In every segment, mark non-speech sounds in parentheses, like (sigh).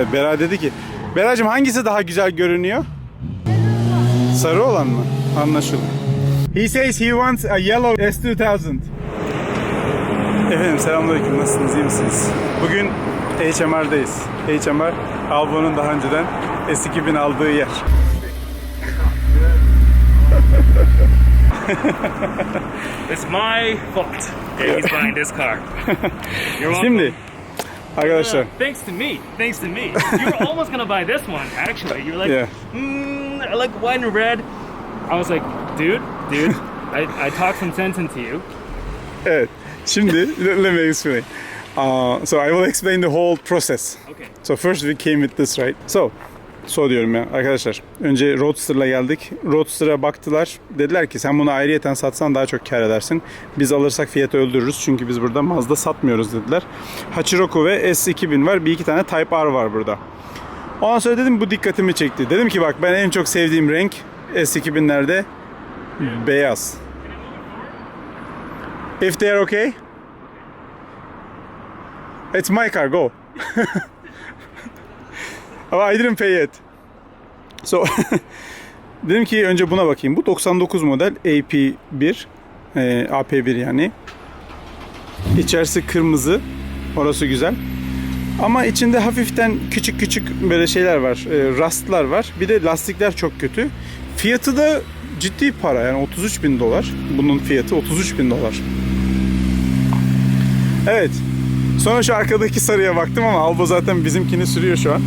Evet Bera dedi ki Beracığım hangisi daha güzel görünüyor? Sarı olan mı? Anlaşıldı. He says he wants a yellow S2000. Efendim selamünaleyküm nasılsınız iyi misiniz? Bugün HMR'dayız. HMR Albo'nun daha önceden S2000 aldığı yer. It's my fault. that he's buying this car. (laughs) You're welcome. Şimdi arkadaşlar Uh, thanks to me. Thanks to me. You were almost gonna buy this one, actually. You were like, Yeah. mm, I like white and red. I was like, dude, dude, (laughs) I, I talked some sense into you. evet şimdi (laughs) let let me explain. Uh, so I will explain the whole process. Okay. So first we came with this right. So so diyorum ya arkadaşlar. Önce Roadster'la geldik. Roadster'a baktılar. Dediler ki sen bunu ayrıyeten satsan daha çok kar edersin. Biz alırsak fiyatı öldürürüz. Çünkü biz burada Mazda satmıyoruz dediler. Hachiroku ve S2000 var. Bir iki tane Type R var burada. Ondan sonra dedim bu dikkatimi çekti. Dedim ki bak ben en çok sevdiğim renk S2000'lerde beyaz. If they are okay, it's my car, go. (laughs) Ama I didn't pay yet. So (laughs) dedim ki önce buna bakayım. Bu 99 model AP1 e, AP1 yani. İçerisi kırmızı. Orası güzel. Ama içinde hafiften küçük küçük böyle şeyler var. E, rastlar var. Bir de lastikler çok kötü. Fiyatı da ciddi para. Yani 33 bin dolar. Bunun fiyatı 33 bin dolar. Evet. Sonra şu arkadaki sarıya baktım ama Albo zaten bizimkini sürüyor şu an.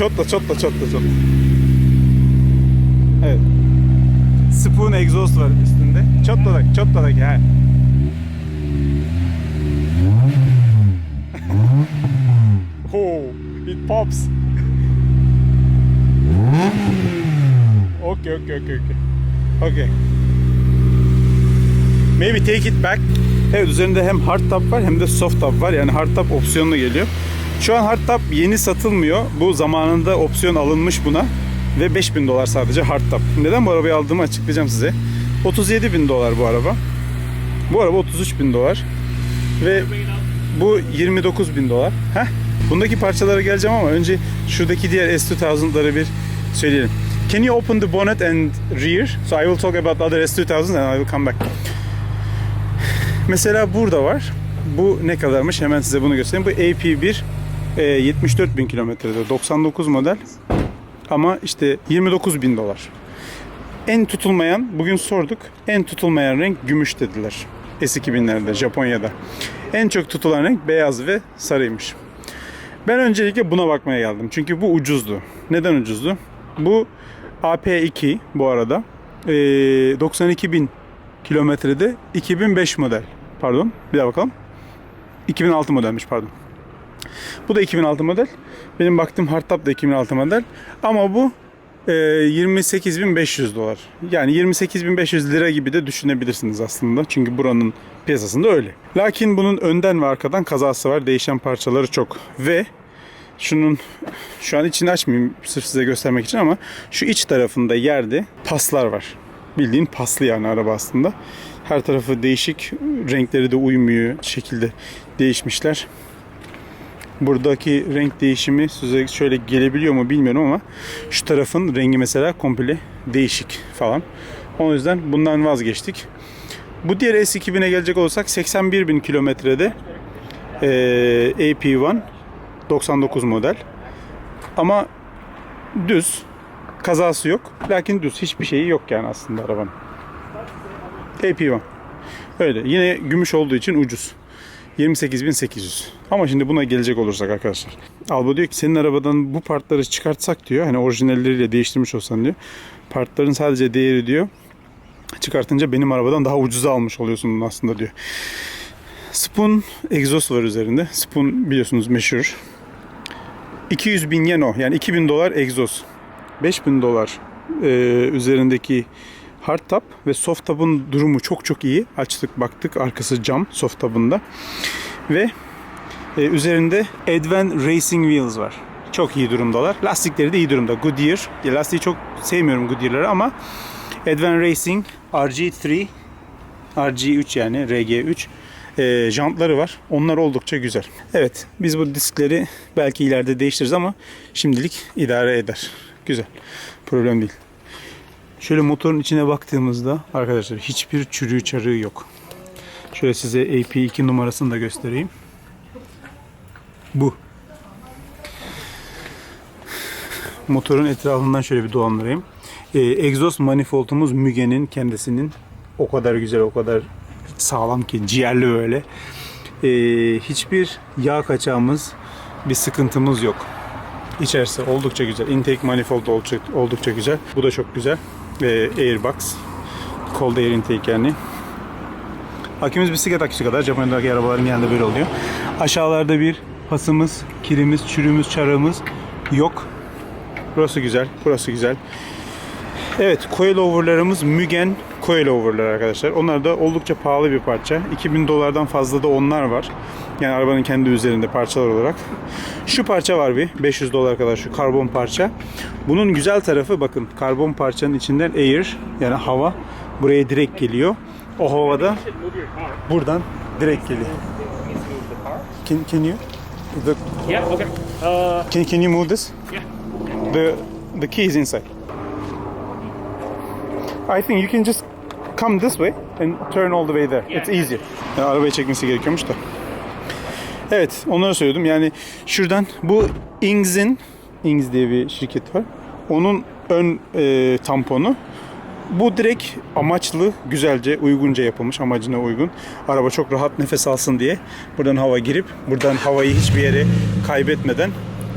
Çotla çotla çotla çotla. Evet. Spoon exhaust var üstünde. Çotladak çotladak (laughs) ha. Oh, it pops. okay, okay, okay, okay. Okay. Maybe take it back. Evet üzerinde hem hard top var hem de soft top var. Yani hard top opsiyonlu geliyor. Şu an hard top yeni satılmıyor. Bu zamanında opsiyon alınmış buna. Ve 5000 dolar sadece hard top. Neden bu arabayı aldığımı açıklayacağım size. 37 bin dolar bu araba. Bu araba 33 bin dolar. Ve bu 29 bin dolar. Heh. Bundaki parçalara geleceğim ama önce şuradaki diğer S2000'ları bir söyleyelim. Can you open the bonnet and rear? So I will talk about the other S2000 and I will come back. Mesela burada var. Bu ne kadarmış? Hemen size bunu göstereyim. Bu AP1 e, 74 bin kilometrede. 99 model. Ama işte 29 bin dolar. En tutulmayan, bugün sorduk. En tutulmayan renk gümüş dediler. S2000'lerde, Japonya'da. En çok tutulan renk beyaz ve sarıymış. Ben öncelikle buna bakmaya geldim. Çünkü bu ucuzdu. Neden ucuzdu? Bu AP2 bu arada. E, 92 bin kilometrede 2005 model. Pardon. Bir daha bakalım. 2006 modelmiş pardon. Bu da 2006 model. Benim baktığım hardtop da 2006 model. Ama bu e, 28.500 dolar. Yani 28.500 lira gibi de düşünebilirsiniz aslında. Çünkü buranın piyasasında öyle. Lakin bunun önden ve arkadan kazası var. Değişen parçaları çok. Ve şunun şu an içini açmayayım sırf size göstermek için ama şu iç tarafında yerde paslar var. Bildiğin paslı yani araba aslında. Her tarafı değişik, renkleri de uymuyor şekilde değişmişler. Buradaki renk değişimi size şöyle gelebiliyor mu bilmiyorum ama şu tarafın rengi mesela komple değişik falan. O yüzden bundan vazgeçtik. Bu diğer S2000'e gelecek olursak 81 bin kilometrede eee, AP1 99 model. Ama düz. Kazası yok. Lakin düz. Hiçbir şeyi yok yani aslında arabanın. AP1. Öyle. Yine gümüş olduğu için ucuz. 28.800. Ama şimdi buna gelecek olursak arkadaşlar. Albo diyor ki senin arabadan bu partları çıkartsak diyor. Hani orijinalleriyle değiştirmiş olsan diyor. Partların sadece değeri diyor. Çıkartınca benim arabadan daha ucuza almış oluyorsun bunu aslında diyor. Spoon egzoz var üzerinde. Spoon biliyorsunuz meşhur. 200 bin yen o. Yani 2000 dolar egzoz. 5000 dolar e, üzerindeki hard top ve soft top'un durumu çok çok iyi. Açtık baktık arkası cam soft top'unda. Ve e, üzerinde Advan Racing Wheels var. Çok iyi durumdalar. Lastikleri de iyi durumda. Goodyear. Ya, lastiği çok sevmiyorum Goodyear'ları ama Advan Racing RG3 RG3 yani RG3 e, jantları var. Onlar oldukça güzel. Evet biz bu diskleri belki ileride değiştiririz ama şimdilik idare eder. Güzel. Problem değil. Şöyle motorun içine baktığımızda arkadaşlar hiçbir çürüğü çarığı yok. Şöyle size AP2 numarasını da göstereyim. Bu. Motorun etrafından şöyle bir dolandırayım. Ee, egzoz manifoldumuz Müge'nin kendisinin o kadar güzel, o kadar sağlam ki ciğerli böyle. Ee, hiçbir yağ kaçağımız, bir sıkıntımız yok. İçerisi oldukça güzel. Intake manifold oldukça, oldukça güzel. Bu da çok güzel. Ee, Airbox. Cold air intake yani. Akümüz bisiklet aküsü kadar. Japonya'daki arabaların genelde böyle oluyor. Aşağılarda bir pasımız, kilimiz, çürüğümüz, çarığımız yok. Burası güzel. Burası güzel. Evet, coilover'larımız Mugen coilover'lar arkadaşlar. Onlar da oldukça pahalı bir parça. 2000 dolardan fazla da onlar var. Yani arabanın kendi üzerinde parçalar olarak. Şu parça var bir 500 dolar kadar şu karbon parça. Bunun güzel tarafı bakın karbon parçanın içinden air yani hava buraya direkt geliyor. O havada buradan direkt geliyor. Can, can you the, Yeah, okay. Uh, can, can you move this? yeah. The the key is inside. I think you can just come this way and turn all the way there. It's easier. Yani arabayı çekmesi gerekiyormuş da. Evet, onları söyledim. Yani şuradan bu Ings'in Ings diye bir şirket var. Onun ön e, tamponu. Bu direkt amaçlı, güzelce, uygunca yapılmış, amacına uygun. Araba çok rahat nefes alsın diye buradan hava girip buradan havayı hiçbir yere kaybetmeden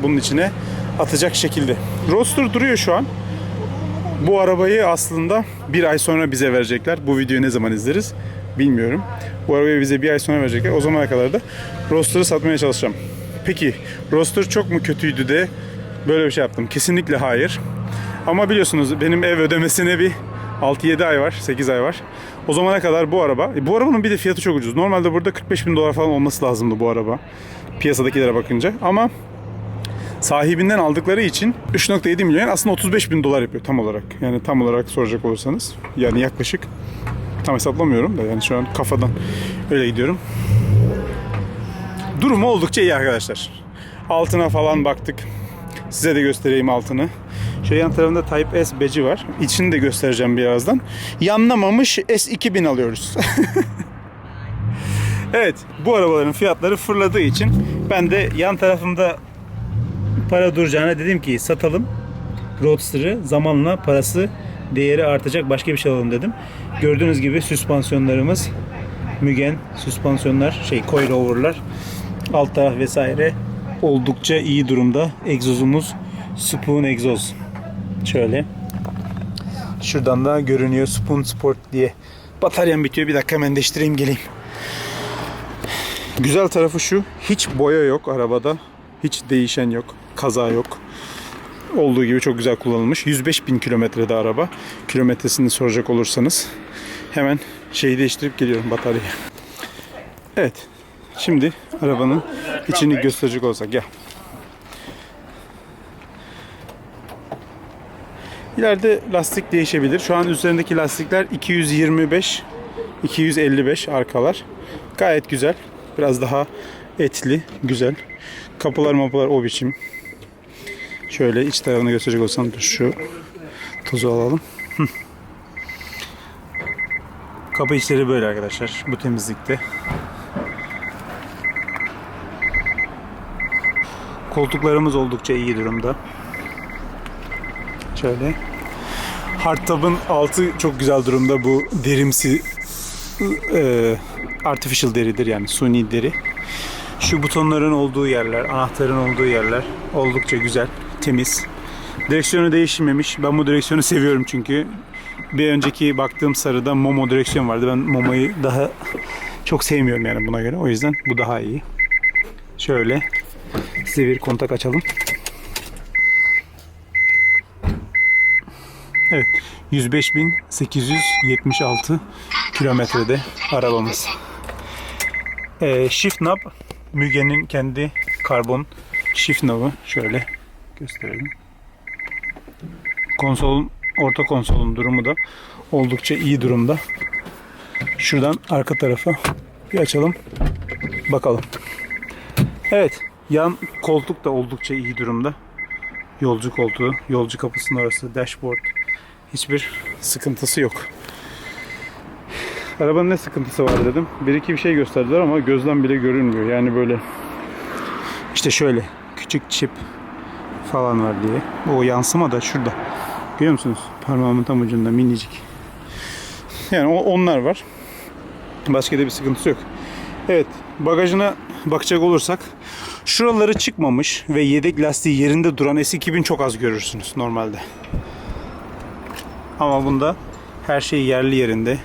bunun içine atacak şekilde. Roadster duruyor şu an. Bu arabayı aslında bir ay sonra bize verecekler. Bu videoyu ne zaman izleriz bilmiyorum. Bu arabayı bize bir ay sonra verecekler. O zamana kadar da Roadster'ı satmaya çalışacağım. Peki Roadster çok mu kötüydü de böyle bir şey yaptım? Kesinlikle hayır. Ama biliyorsunuz benim ev ödemesine bir 6-7 ay var, 8 ay var. O zamana kadar bu araba, e, bu arabanın bir de fiyatı çok ucuz. Normalde burada 45 bin dolar falan olması lazımdı bu araba. Piyasadakilere bakınca. Ama sahibinden aldıkları için 3.7 milyon aslında 35 bin dolar yapıyor tam olarak. Yani tam olarak soracak olursanız. Yani yaklaşık. Tam hesaplamıyorum da yani şu an kafadan öyle gidiyorum. Durumu oldukça iyi arkadaşlar. Altına falan baktık. Size de göstereyim altını. Şu yan tarafında Type S beci var. İçini de göstereceğim birazdan. Yanlamamış S2000 alıyoruz. (laughs) evet bu arabaların fiyatları fırladığı için ben de yan tarafımda para duracağına dedim ki satalım Roadster'ı zamanla parası değeri artacak başka bir şey alalım dedim. Gördüğünüz gibi süspansiyonlarımız Mügen süspansiyonlar şey coilover'lar alt taraf vesaire oldukça iyi durumda. Egzozumuz Spoon egzoz. Şöyle. Şuradan da görünüyor Spoon Sport diye. Bataryam bitiyor. Bir dakika hemen değiştireyim geleyim. Güzel tarafı şu. Hiç boya yok arabada. Hiç değişen yok. Kaza yok. Olduğu gibi çok güzel kullanılmış. 105 bin kilometrede araba. Kilometresini soracak olursanız. Hemen şeyi değiştirip geliyorum bataryayı. Evet. Şimdi arabanın içini gösterecek olsak gel. İleride lastik değişebilir. Şu an üzerindeki lastikler 225 255 arkalar. Gayet güzel. Biraz daha etli, güzel. Kapılar mapılar o biçim. Şöyle iç tarafını gösterecek olsam şu tozu alalım. (laughs) Kapı içleri böyle arkadaşlar. Bu temizlikte. Koltuklarımız oldukça iyi durumda. Şöyle. Hardtop'un altı çok güzel durumda. Bu derimsi e, artificial deridir yani suni deri. Şu butonların olduğu yerler, anahtarın olduğu yerler oldukça güzel, temiz. Direksiyonu değişmemiş. Ben bu direksiyonu seviyorum çünkü. Bir önceki baktığım sarıda Momo direksiyon vardı. Ben Momo'yu daha çok sevmiyorum yani buna göre. O yüzden bu daha iyi. Şöyle size bir kontak açalım. Evet. 105.876 kilometrede arabamız. Ee, shift knob Müge'nin kendi karbon shift knob'u. Şöyle gösterelim. Konsolun orta konsolun durumu da oldukça iyi durumda. Şuradan arka tarafa Bir açalım. Bakalım. Evet. Yan koltuk da oldukça iyi durumda. Yolcu koltuğu, yolcu kapısının orası, dashboard. Hiçbir sıkıntısı yok. Arabanın ne sıkıntısı var dedim. Bir iki bir şey gösterdiler ama gözden bile görünmüyor. Yani böyle işte şöyle küçük çip falan var diye. O yansıma da şurada. Görüyor musunuz? Parmağımın tam ucunda minicik. Yani o, onlar var. Başka da bir sıkıntısı yok. Evet bagajına bakacak olursak şuraları çıkmamış ve yedek lastiği yerinde duran S2000 çok az görürsünüz normalde. Ama bunda her şey yerli yerinde.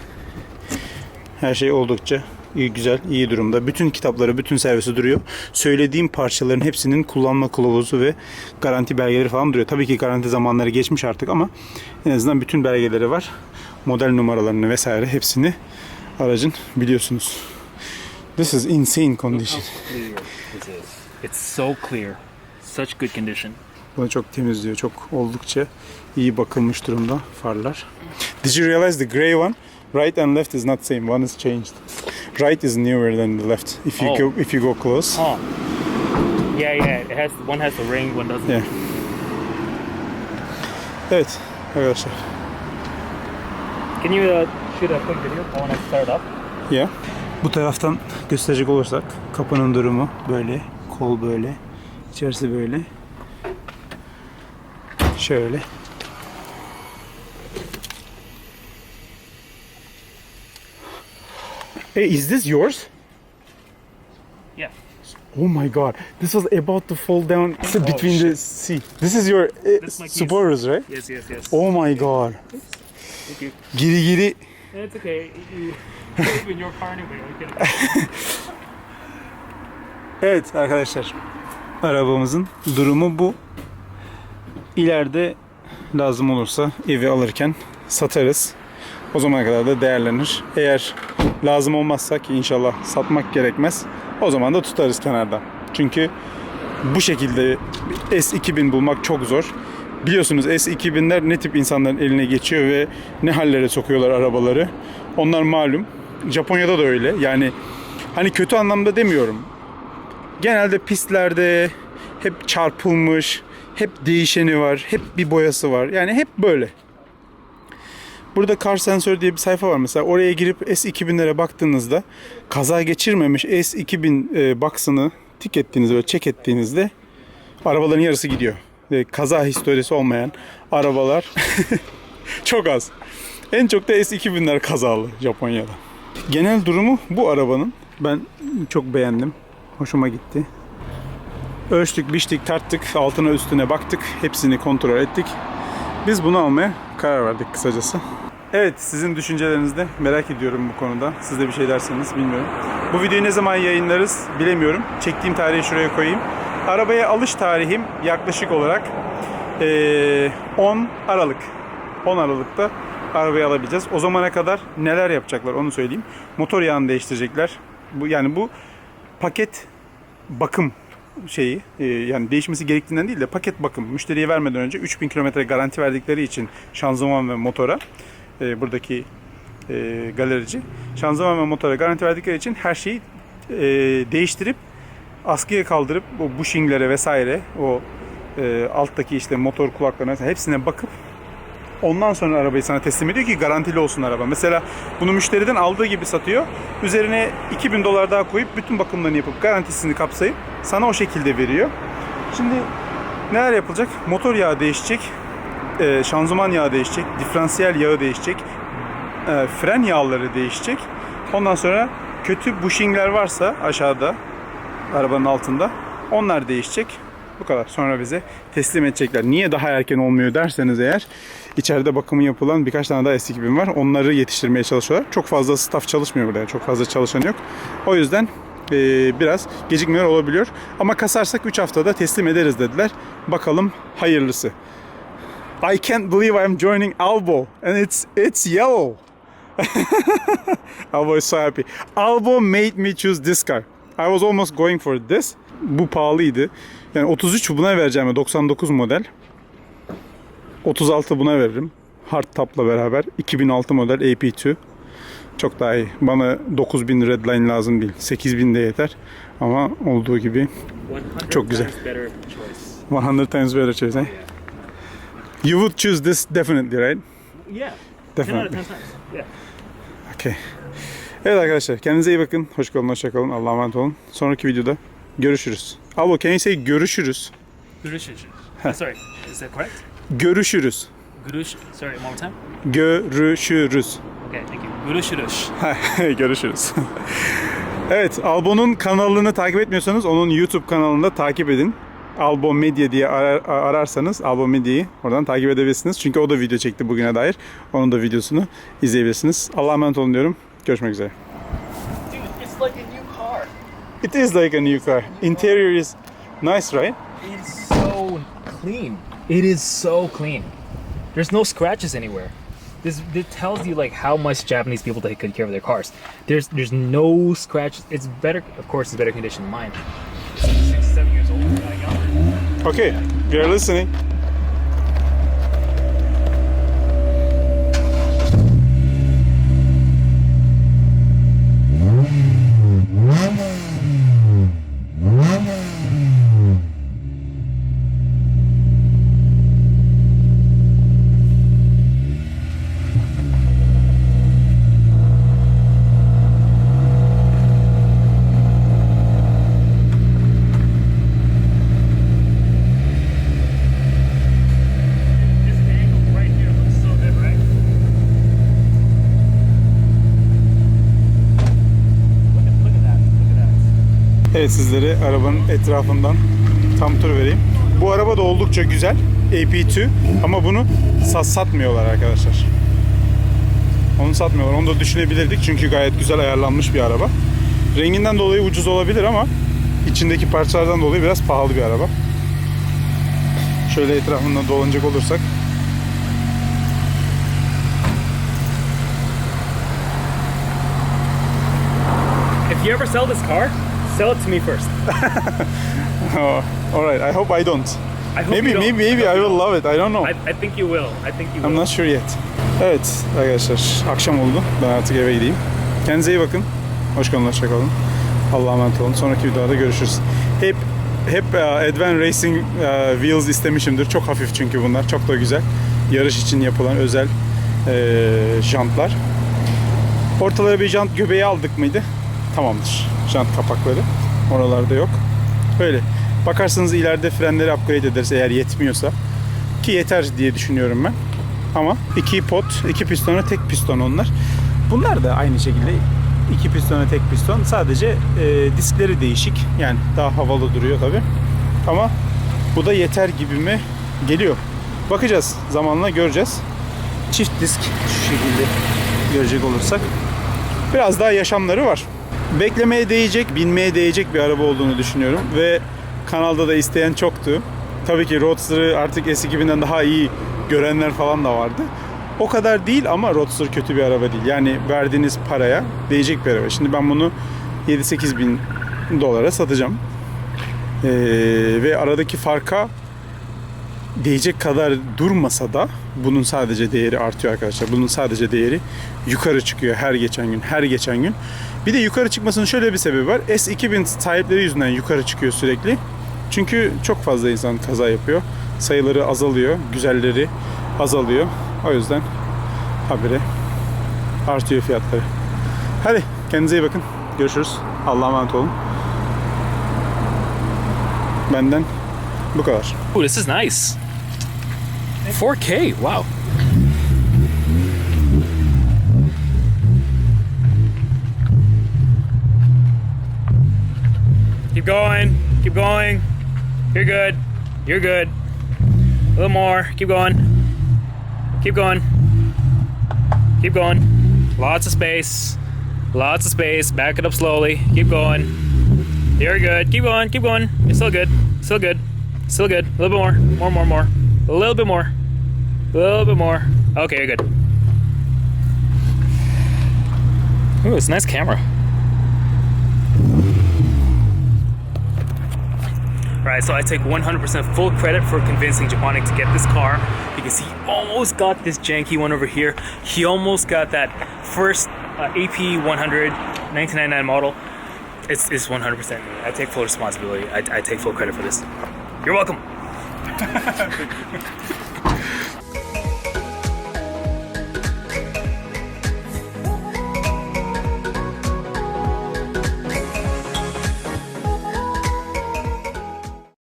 Her şey oldukça iyi, güzel, iyi durumda. Bütün kitapları, bütün servisi duruyor. Söylediğim parçaların hepsinin kullanma kılavuzu ve garanti belgeleri falan duruyor. Tabii ki garanti zamanları geçmiş artık ama en azından bütün belgeleri var. Model numaralarını vesaire hepsini aracın biliyorsunuz. This is insane condition. It's so clear. Such good condition. Bunu çok temizliyor. Çok oldukça iyi bakılmış durumda farlar. Did you realize the gray one? Right and left is not same. One is changed. Right is newer than the left. If you Oh. go if you go close. Huh. Yeah, yeah. It has one has the ring, one doesn't. Yeah. Evet arkadaşlar. Can you uh, shoot a quick video? I want to start up. Ya. Bu taraftan gösterecek olursak kapının durumu böyle, kol böyle, içerisi böyle. Şöyle. Hey, is this yours? Yeah. Oh my god, this was about to fall down between the sea. This is your uh. Subaru's, right? Yes, yes, yes. Oh my god. Thank you. Giri giri It's okay. You live in your car anyway. (laughs) Evet arkadaşlar. Arabamızın durumu bu. İleride lazım olursa evi alırken satarız. O zamana kadar da değerlenir. Eğer lazım olmazsa ki inşallah satmak gerekmez. O zaman da tutarız kenarda. Çünkü bu şekilde S2000 bulmak çok zor. Biliyorsunuz S2000'ler ne tip insanların eline geçiyor ve ne hallere sokuyorlar arabaları. Onlar malum. Japonya'da da öyle. Yani hani kötü anlamda demiyorum genelde pistlerde hep çarpılmış, hep değişeni var, hep bir boyası var. Yani hep böyle. Burada Car Sensor diye bir sayfa var mesela. Oraya girip S2000'lere baktığınızda kaza geçirmemiş S2000 e, box'ını tik ettiğinizde ve check ettiğinizde arabaların yarısı gidiyor. Ve kaza historisi olmayan arabalar (laughs) çok az. En çok da S2000'ler kazalı Japonya'da. Genel durumu bu arabanın. Ben çok beğendim. Hoşuma gitti. Ölçtük, biçtik, tarttık, altına üstüne baktık. Hepsini kontrol ettik. Biz bunu almaya karar verdik kısacası. Evet, sizin düşüncelerinizi de merak ediyorum bu konuda. Siz de bir şey derseniz bilmiyorum. Bu videoyu ne zaman yayınlarız bilemiyorum. Çektiğim tarihi şuraya koyayım. Arabaya alış tarihim yaklaşık olarak eee, 10 Aralık. 10 Aralık'ta arabayı alabileceğiz. O zamana kadar neler yapacaklar onu söyleyeyim. Motor yağını değiştirecekler. Bu yani bu paket bakım şeyi e, yani değişmesi gerektiğinden değil de paket bakım müşteriye vermeden önce 3000 kilometre garanti verdikleri için şanzıman ve motora e, buradaki e, galerici şanzıman ve motora garanti verdikleri için her şeyi e, değiştirip askıya kaldırıp o bushinglere vesaire o e, alttaki işte motor kulaklarına hepsine bakıp Ondan sonra arabayı sana teslim ediyor ki garantili olsun araba. Mesela bunu müşteriden aldığı gibi satıyor. Üzerine 2000 dolar daha koyup bütün bakımlarını yapıp garantisini kapsayıp sana o şekilde veriyor. Şimdi neler yapılacak? Motor yağı değişecek. E, şanzıman yağı değişecek. Diferansiyel yağı değişecek. e, fren yağları değişecek. Ondan sonra kötü bushingler varsa aşağıda arabanın altında onlar değişecek. Bu kadar. Sonra bize teslim edecekler. Niye daha erken olmuyor derseniz eğer içeride bakımı yapılan birkaç tane daha S2000 var. Onları yetiştirmeye çalışıyorlar. Çok fazla staff çalışmıyor burada. Çok fazla çalışan yok. O yüzden e, biraz gecikmeler olabiliyor. Ama kasarsak 3 haftada teslim ederiz dediler. Bakalım hayırlısı. I can't believe I'm joining Albo and it's it's yellow. (laughs) Albo is so happy. Albo made me choose this car. I was almost going for this. Bu pahalıydı. Yani 33 buna vereceğim. 99 model. 36 buna veririm. Hard top'la beraber. 2006 model AP2. çok daha iyi. Bana 9000 redline lazım değil. 8000 de yeter. Ama olduğu gibi 100 Çok güzel. times better choice. 100 times better choice. eh? You would choose this definitely, right? Yeah. 10 out of 10 Definitely. times. Yeah. Okay. Evet arkadaşlar kendinize iyi bakın. Hoş kalın, hoşça kalın. Allah'a emanet olun. Sonraki videoda görüşürüz. Abo can you say görüşürüz? Gurush. Sorry, is that correct? Görüşürüz. Gurush. Sorry, one more time. Görüşürüz. Okay, thank you. Gurush. (laughs) Görüşürüz. evet, Albo'nun kanalını takip etmiyorsanız onun YouTube kanalında takip edin. Albo Media diye arar- ararsanız Albo Media'yı oradan takip edebilirsiniz. Çünkü o da video çekti bugüne dair. Onun da videosunu izleyebilirsiniz. Allah'a emanet olun diyorum. Görüşmek üzere. It is like a new car. Interior is nice, right? It's so clean. It is so clean. There's no scratches anywhere. This, this tells you like how much Japanese people take good care of their cars. There's there's no scratches. It's better, of course, it's better condition than mine. Okay, are listening. This angle right here looks so good, right? Look at look at that. Look at that. Evet sizlere arabanın etrafından tam tur vereyim. Bu araba da oldukça güzel. AP2 ama bunu sat satmıyorlar arkadaşlar. Onu satmıyorlar. Onu da düşünebilirdik çünkü gayet güzel ayarlanmış bir araba. Renginden dolayı ucuz olabilir ama içindeki parçalardan dolayı biraz pahalı bir araba. Şöyle etrafından dolanacak olursak If you ever sell this car, sell it to me first. (laughs) Oh, alright. I hope I don't. I hope Maybe you don't. maybe maybe I will love it. I don't know. I, I think you will. I think you will. I'm not sure yet. Evet arkadaşlar akşam oldu. Ben artık eve gideyim. Kendinize iyi bakın. Hoş kalın, hoşça kalın. Allah'a emanet olun. Sonraki videoda görüşürüz. Hep hep e, Advan Racing e, Wheels istemişimdir. Çok hafif çünkü bunlar. Çok da güzel. Yarış için yapılan özel e, jantlar. Ortalara bir jant göbeği aldık mıydı? Tamamdır. Jant kapakları. Oralarda yok. Öyle. Bakarsanız ileride frenleri upgrade ederiz eğer yetmiyorsa. Ki yeter diye düşünüyorum ben. Ama iki pot, iki pistona tek piston onlar. Bunlar da aynı şekilde iki pistona tek piston. Sadece e, diskleri değişik. Yani daha havalı duruyor tabi. Ama bu da yeter gibime geliyor. Bakacağız. Zamanla göreceğiz. Çift disk şu şekilde görecek olursak. Biraz daha yaşamları var. Beklemeye değecek, binmeye değecek bir araba olduğunu düşünüyorum. Ve kanalda da isteyen çoktu. Tabii ki Roadster'ı artık S2000'den daha iyi görenler falan da vardı. O kadar değil ama Roadster kötü bir araba değil. Yani verdiğiniz paraya değecek bir araba. Şimdi ben bunu 7-8 bin dolara satacağım. Ee, ve aradaki farka değecek kadar durmasa da bunun sadece değeri artıyor arkadaşlar. Bunun sadece değeri yukarı çıkıyor her geçen gün, her geçen gün. Bir de yukarı çıkmasının şöyle bir sebebi var. S2000 sahipleri yüzünden yukarı çıkıyor sürekli. Çünkü çok fazla insan kaza yapıyor. Sayıları azalıyor, güzelleri azalıyor. O yüzden habire artıyor fiyatları. Hadi kendinize iyi bakın. Görüşürüz. Allah'a emanet olun. Benden bu kadar. Ooh, this is nice. 4K. Wow. Keep going. Keep going. You're good. You're good. A little more. Keep going. Keep going. Keep going. Lots of space. Lots of space. Back it up slowly. Keep going. You're good. Keep going. Keep going. You're still good. Still good. Still good. A little bit more. More, more, more. A little bit more. A little bit more. Okay, you're good. Ooh, it's a nice camera. Right, so I take 100% full credit for convincing Japonic to get this car because he almost got this janky one over here. He almost got that first uh, AP 100 1999 model. It's, it's 100% me. I take full responsibility. I, I take full credit for this. You're welcome. (laughs)